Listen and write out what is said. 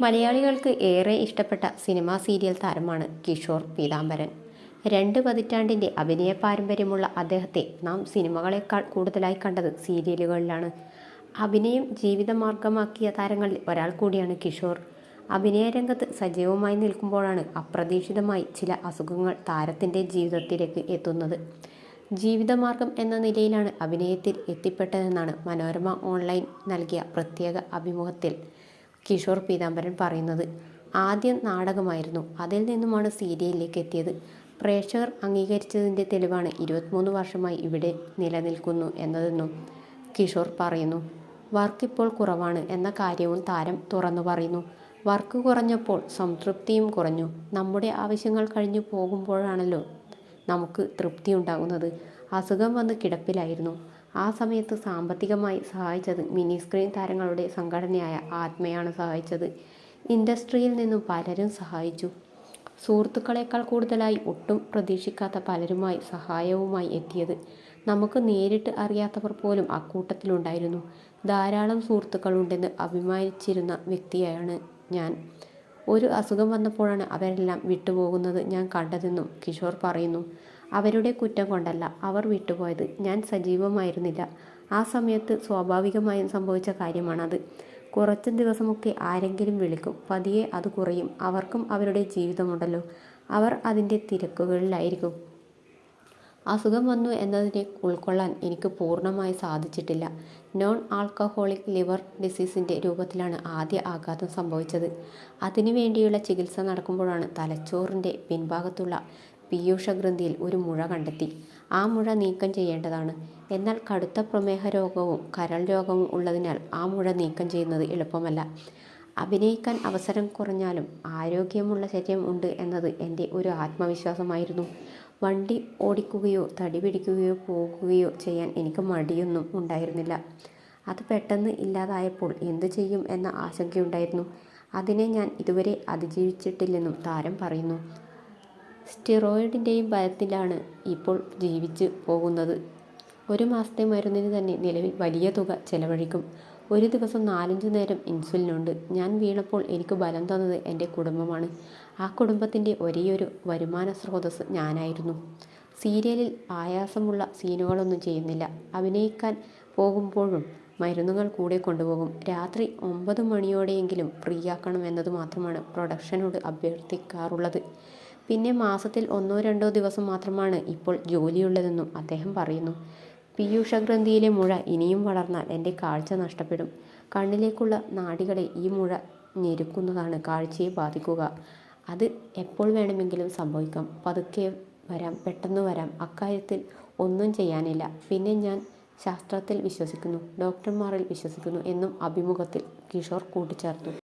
മലയാളികൾക്ക് ഏറെ ഇഷ്ടപ്പെട്ട സിനിമാ സീരിയൽ താരമാണ് കിഷോർ പീതാംബരൻ. രണ്ട് പതിറ്റാണ്ടിന്റെ അഭിനയ പാരമ്പര്യമുള്ള അദ്ദേഹത്തെ നാം സിനിമകളെക്കാൾ കൂടുതലായി കണ്ടത് സീരിയലുകളിലാണ്. അഭിനയം ജീവിതമാർഗമാക്കിയ താരങ്ങളിൽ ഒരാൾ കൂടിയാണ് കിഷോർ. അഭിനയരംഗത്ത് സജീവമായി നിൽക്കുമ്പോഴാണ് അപ്രതീക്ഷിതമായി ചില അസുഖങ്ങൾ താരത്തിന്റെ ജീവിതത്തിലേക്ക് എത്തുന്നത്. ജീവിതമാർഗം എന്ന നിലയിലാണ് അഭിനയത്തിൽ എത്തിപ്പെട്ടതെന്നാണ് മനോരമ ഓൺലൈൻ നൽകിയ പ്രത്യേക അഭിമുഖത്തിൽ കിഷോർ പീതാംബരൻ പറയുന്നത്. ആദ്യം നാടകമായിരുന്നു. അതിൽ നിന്നുമാണ് സീരിയലിലേക്ക് എത്തിയത്. പ്രേക്ഷകർ അംഗീകരിച്ചതിന്റെ തെളിവാണ് ഇരുപത്തിമൂന്ന് വർഷമായി ഇവിടെ നിലനിൽക്കുന്നു എന്നതെന്നും കിഷോർ പറയുന്നു. വർക്ക് ഇപ്പോൾ കുറവാണ് എന്ന കാര്യവും താരം തുറന്നു പറയുന്നു. വർക്ക് കുറഞ്ഞപ്പോൾ സംതൃപ്തിയും കുറഞ്ഞു. നമ്മുടെ ആവശ്യങ്ങൾ കഴിഞ്ഞു പോകുമ്പോഴാണല്ലോ നമുക്ക് തൃപ്തി ഉണ്ടാകുന്നത്. അസുഖം വന്ന് കിടപ്പിലായിരുന്നു. ആ സമയത്ത് സാമ്പത്തികമായി സഹായിച്ചത് മിനി സ്ക്രീൻ താരങ്ങളുടെ സംഘടനയായ ആത്മയാണ് സഹായിച്ചത്. ഇൻഡസ്ട്രിയിൽ നിന്നും പലരും സഹായിച്ചു. സുഹൃത്തുക്കളെക്കാൾ കൂടുതലായി ഒട്ടും പ്രതീക്ഷിക്കാത്ത പലരുമായി സഹായവുമായി എത്തിയത്. നമുക്ക് നേരിട്ട് അറിയാത്തവർ പോലും അക്കൂട്ടത്തിലുണ്ടായിരുന്നു. ധാരാളം സുഹൃത്തുക്കളുണ്ടെന്ന് അഭിമാനിച്ചിരുന്ന വ്യക്തിയാണ് ഞാൻ. ഒരു അസുഖം വന്നപ്പോഴാണ് അവരെല്ലാം വിട്ടുപോകുന്നത് ഞാൻ കണ്ടതെന്നും കിഷോർ പറയുന്നു. അവരുടെ കുറ്റം കൊണ്ടല്ല അവർ വിട്ടുപോയത്. ഞാൻ സജീവമായിരുന്നില്ല. ആ സമയത്ത് സ്വാഭാവികമായും സംഭവിച്ച കാര്യമാണത്. കുറച്ച് ദിവസമൊക്കെ ആരെങ്കിലും വിളിക്കും. പതിയെ അത് കുറയും. അവർക്കും അവരുടെ ജീവിതമുണ്ടല്ലോ. അവർ അതിന്റെ തിരക്കുകളിലായിരിക്കും. അസുഖം വന്നു എന്നതിനെ ഉൾക്കൊള്ളാൻ എനിക്ക് പൂർണമായി സാധിച്ചിട്ടില്ല. നോൺ ആൽക്കഹോളിക് ലിവർ ഡിസീസിന്റെ രൂപത്തിലാണ് ആദ്യ ആഘാതം സംഭവിച്ചത്. അതിനു വേണ്ടിയുള്ള ചികിത്സ നടക്കുമ്പോഴാണ് തലച്ചോറിന്റെ പിൻഭാഗത്തുള്ള പീയൂഷഗ്രന്ഥിയിൽ ഒരു മുഴ കണ്ടെത്തി. ആ മുഴ നീക്കം ചെയ്യേണ്ടതാണ്. എന്നാൽ കടുത്ത പ്രമേഹ രോഗവും കരൾ രോഗവും ഉള്ളതിനാൽ ആ മുഴ നീക്കം ചെയ്യുന്നത് എളുപ്പമല്ല. അഭിനയിക്കാൻ അവസരം കുറഞ്ഞാലും ആരോഗ്യമുള്ള ശരീരം ഉണ്ട് എന്നത് എന്റെ ഒരു ആത്മവിശ്വാസമായിരുന്നു. വണ്ടി ഓടിക്കുകയോ തടി പിടിക്കുകയോ പോകുകയോ ചെയ്യാൻ എനിക്ക് മടിയൊന്നും ഉണ്ടായിരുന്നില്ല. അത് പെട്ടെന്ന് ഇല്ലാതായപ്പോൾ എന്തു ചെയ്യും എന്ന ആശങ്കയുണ്ടായിരുന്നു. അതിനെ ഞാൻ ഇതുവരെ അതിജീവിച്ചിട്ടില്ലെന്നും താരം പറയുന്നു. സ്റ്റിറോയിഡിന്റെയും ഭയത്തിലാണ് ഇപ്പോൾ ജീവിച്ച് പോകുന്നത്. ഒരു മാസത്തെ മരുന്നിന് തന്നെ നിലവിൽ വലിയ തുക ചെലവഴിക്കും. ഒരു ദിവസം നാലഞ്ച് നേരം ഇൻസുലിനുണ്ട്. ഞാൻ വീണപ്പോൾ എനിക്ക് ബലം തന്നത് എന്റെ കുടുംബമാണ്. ആ കുടുംബത്തിന്റെ ഒരേയൊരു വരുമാന സ്രോതസ് ഞാനായിരുന്നു. സീരിയലിൽ ആയാസമുള്ള സീനുകളൊന്നും ചെയ്യുന്നില്ല. അഭിനയിക്കാൻ പോകുമ്പോഴും മരുന്നുകൾ കൂടെ കൊണ്ടുപോകും. രാത്രി ഒമ്പത് മണിയോടെയെങ്കിലും ഫ്രീ ആക്കണം എന്നത് മാത്രമാണ് പ്രൊഡക്ഷനോട് അഭ്യർത്ഥിക്കാറുള്ളത്. പിന്നെ മാസത്തിൽ ഒന്നോ രണ്ടോ ദിവസം മാത്രമാണ് ഇപ്പോൾ ജോലിയുള്ളതെന്നും അദ്ദേഹം പറയുന്നു. പീയൂഷഗ്രന്ഥിയിലെ മുഴ ഇനിയും വളർന്നാൽ എന്റെ കാഴ്ച നഷ്ടപ്പെടും. കണ്ണിലേക്കുള്ള നാടികളെ ഈ മുഴ ഞെരുക്കുന്നതാണ് കാഴ്ചയെ ബാധിക്കുക. അത് എപ്പോൾ വേണമെങ്കിലും സംഭവിക്കാം. പതുക്കെ വരാം പെട്ടെന്ന് വരാം. അക്കാര്യത്തിൽ ഒന്നും ചെയ്യാനില്ല. പിന്നെ ഞാൻ ശാസ്ത്രത്തിൽ വിശ്വസിക്കുന്നു ഡോക്ടർമാരിൽ വിശ്വസിക്കുന്നു എന്നും അഭിമുഖത്തിൽ കിഷോർ കൂട്ടിച്ചേർത്തു.